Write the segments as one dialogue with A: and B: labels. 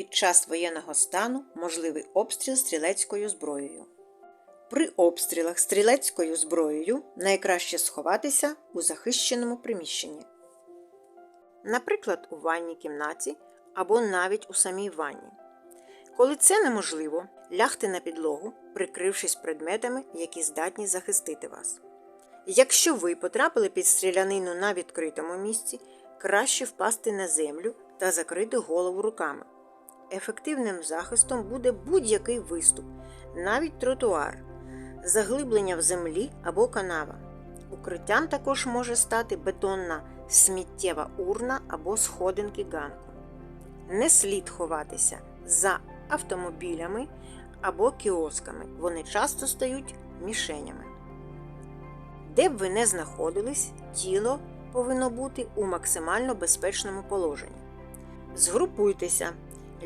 A: під час воєнного стану можливий обстріл стрілецькою зброєю. При обстрілах стрілецькою зброєю найкраще сховатися у захищеному приміщенні. Наприклад, у ванній кімнаті або навіть у самій ванні. Коли це неможливо, лягти на підлогу, прикрившись предметами, які здатні захистити вас. Якщо ви потрапили під стрілянину на відкритому місці, краще впасти на землю та закрити голову руками. Ефективним захистом буде будь-який виступ, навіть тротуар, заглиблення в землі або канава. Укриттям також може стати бетонна сміттєва урна або сходинки ганку. Не слід ховатися за автомобілями або кіосками. Вони часто стають мішенями. Де б ви не знаходились, тіло повинно бути у максимально безпечному положенні. Згрупуйтеся,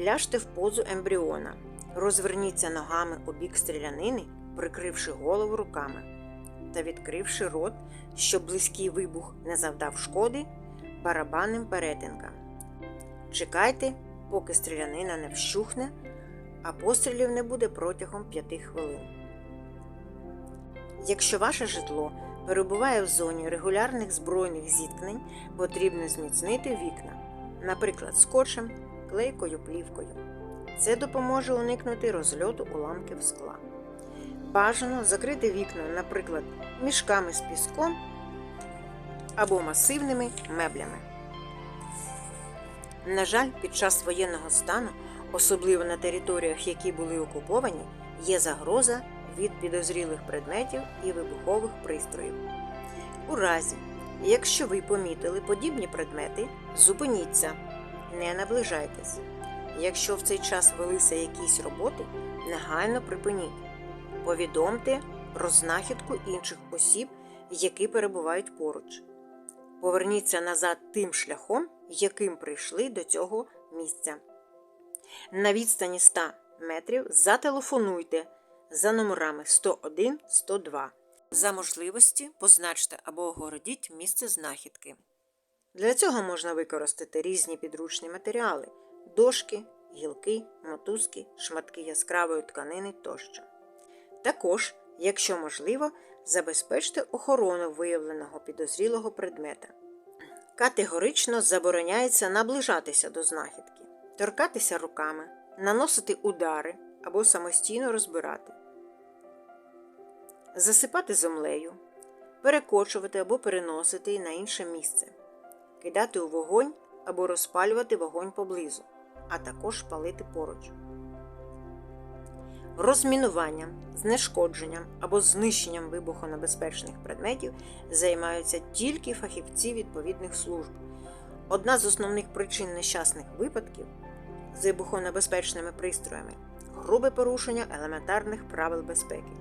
A: ляжте в позу ембріона, розверніться ногами у бік стрілянини, прикривши голову руками та відкривши рот, щоб близький вибух не завдав шкоди барабанним перетинкам. Чекайте, поки стрілянина не вщухне, а пострілів не буде протягом 5 хвилин. Якщо ваше житло перебуває в зоні регулярних збройних зіткнень, потрібно зміцнити вікна, наприклад, скотчем, клейкою плівкою. Це допоможе уникнути розльоту уламків скла. Бажано закрити вікна, наприклад, мішками з піском або масивними меблями. На жаль, під час воєнного стану, особливо на територіях, які були окуповані, є загроза від підозрілих предметів і вибухових пристроїв. У разі, якщо ви помітили подібні предмети, зупиніться, не наближайтесь. Якщо в цей час велися якісь роботи, негайно припиніть. Повідомте про знахідку інших осіб, які перебувають поруч. Поверніться назад тим шляхом, яким прийшли до цього місця. На відстані 100 метрів зателефонуйте за номерами 101 102. За можливості позначте або огородіть місце знахідки. Для цього можна використати різні підручні матеріали: дошки, гілки, мотузки, шматки яскравої тканини тощо. Також, якщо можливо, забезпечте охорону виявленого підозрілого предмета. Категорично забороняється наближатися до знахідки, торкатися руками, наносити удари або самостійно розбирати, засипати землею, перекочувати або переносити на інше місце, кидати у вогонь або розпалювати вогонь поблизу, а також палити поруч. Розмінуванням, знешкодженням або знищенням вибухонебезпечних предметів займаються тільки фахівці відповідних служб. Одна з основних причин нещасних випадків з вибухонебезпечними пристроями грубе порушення елементарних правил безпеки.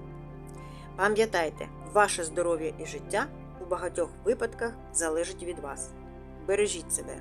A: Пам'ятайте, ваше здоров'я і життя у багатьох випадках залежить від вас. Бережіть себе.